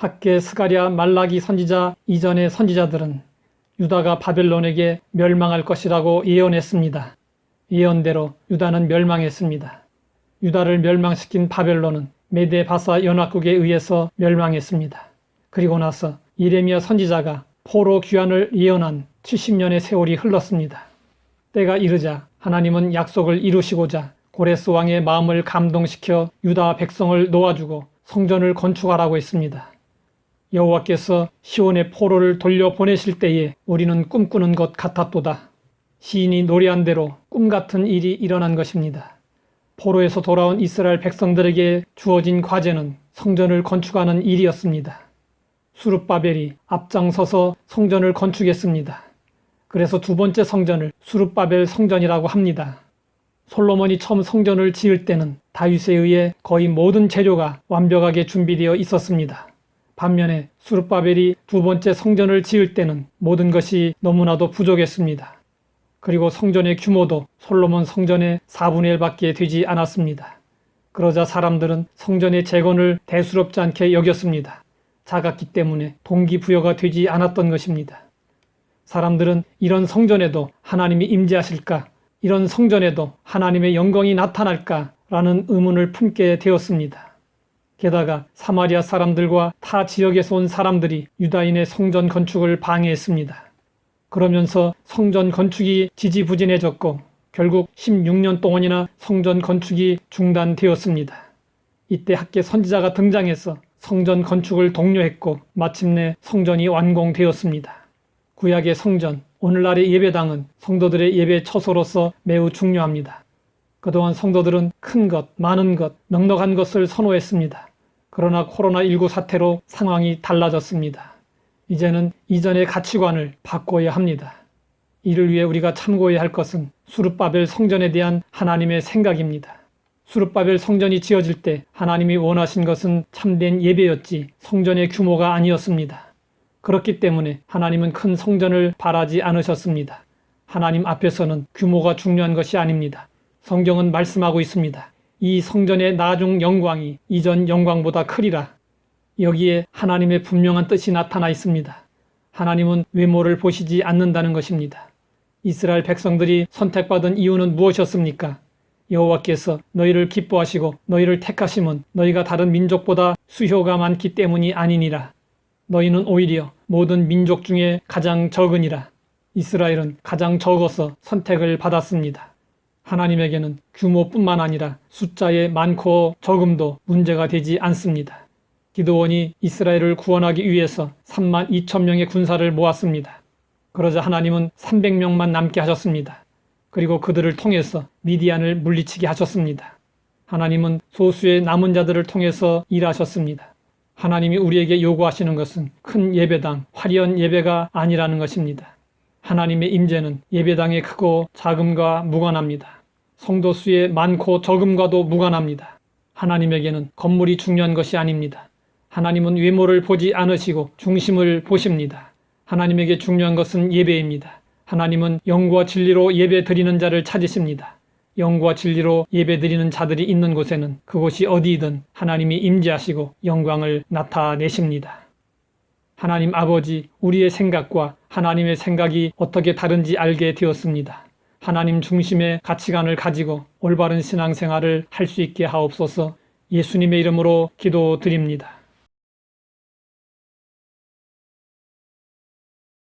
학계 스가랴 말라기 선지자 이전의 선지자들은 유다가 바벨론에게 멸망할 것이라고 예언했습니다. 예언대로 유다는 멸망했습니다. 유다를 멸망시킨 바벨론은 메데 바사 연합국에 의해서 멸망했습니다. 그리고 나서 이레미야 선지자가 포로 귀환을 예언한 70년의 세월이 흘렀습니다. 때가 이르자 하나님은 약속을 이루시고자 고레스 왕의 마음을 감동시켜 유다 백성을 놓아주고 성전을 건축하라고 했습니다. 여호와께서 시온의 포로를 돌려보내실 때에 우리는 꿈꾸는 것 같았도다. 시인이 노래한 대로 꿈 같은 일이 일어난 것입니다. 포로에서 돌아온 이스라엘 백성들에게 주어진 과제는 성전을 건축하는 일이었습니다. 수룹바벨이 앞장서서 성전을 건축했습니다. 그래서 두 번째 성전을 수룹바벨 성전이라고 합니다. 솔로몬이 처음 성전을 지을 때는 다윗에 의해 거의 모든 재료가 완벽하게 준비되어 있었습니다. 반면에 수룹바벨이 두 번째 성전을 지을 때는 모든 것이 너무나도 부족했습니다. 그리고 성전의 규모도 솔로몬 성전의 4분의 1밖에 되지 않았습니다. 그러자 사람들은 성전의 재건을 대수롭지 않게 여겼습니다. 작았기 때문에 동기부여가 되지 않았던 것입니다. 사람들은 이런 성전에도 하나님이 임재하실까? 이런 성전에도 하나님의 영광이 나타날까? 라는 의문을 품게 되었습니다. 게다가 사마리아 사람들과 타 지역에서 온 사람들이 유다인의 성전 건축을 방해했습니다. 그러면서 성전 건축이 지지부진해졌고 결국 16년 동안이나 성전 건축이 중단되었습니다. 이때 학계 선지자가 등장해서 성전 건축을 독려했고 마침내 성전이 완공되었습니다. 구약의 성전, 오늘날의 예배당은 성도들의 예배 처소로서 매우 중요합니다. 그동안 성도들은 큰 것, 많은 것, 넉넉한 것을 선호했습니다. 그러나 코로나19 사태로 상황이 달라졌습니다. 이제는 이전의 가치관을 바꿔야 합니다. 이를 위해 우리가 참고해야 할 것은 수르바벨 성전에 대한 하나님의 생각입니다. 수르바벨 성전이 지어질 때 하나님이 원하신 것은 참된 예배였지 성전의 규모가 아니었습니다. 그렇기 때문에 하나님은 큰 성전을 바라지 않으셨습니다. 하나님 앞에서는 규모가 중요한 것이 아닙니다. 성경은 말씀하고 있습니다. 이 성전의 나중 영광이 이전 영광보다 크리라. 여기에 하나님의 분명한 뜻이 나타나 있습니다. 하나님은 외모를 보시지 않는다는 것입니다. 이스라엘 백성들이 선택받은 이유는 무엇이었습니까? 여호와께서 너희를 기뻐하시고 너희를 택하심은 너희가 다른 민족보다 수효가 많기 때문이 아니니라. 너희는 오히려 모든 민족 중에 가장 적으니라. 이스라엘은 가장 적어서 선택을 받았습니다. 하나님에게는 규모뿐만 아니라 숫자의 많고 적음도 문제가 되지 않습니다. 기도원이 이스라엘을 구원하기 위해서 3만 2천 명의 군사를 모았습니다. 그러자 하나님은 300명만 남게 하셨습니다. 그리고 그들을 통해서 미디안을 물리치게 하셨습니다. 하나님은 소수의 남은 자들을 통해서 일하셨습니다. 하나님이 우리에게 요구하시는 것은 큰 예배당, 화려한 예배가 아니라는 것입니다. 하나님의 임재는 예배당의 크고 작음과 무관합니다. 성도 수의 많고 적음과도 무관합니다. 하나님에게는 건물이 중요한 것이 아닙니다. 하나님은 외모를 보지 않으시고 중심을 보십니다. 하나님에게 중요한 것은 예배입니다. 하나님은 영과 진리로 예배 드리는 자를 찾으십니다. 영과 진리로 예배 드리는 자들이 있는 곳에는 그곳이 어디이든 하나님이 임재하시고 영광을 나타내십니다. 하나님 아버지, 우리의 생각과 하나님의 생각이 어떻게 다른지 알게 되었습니다. 하나님 중심의 가치관을 가지고 올바른 신앙생활을 할 수 있게 하옵소서 예수님의 이름으로 기도드립니다.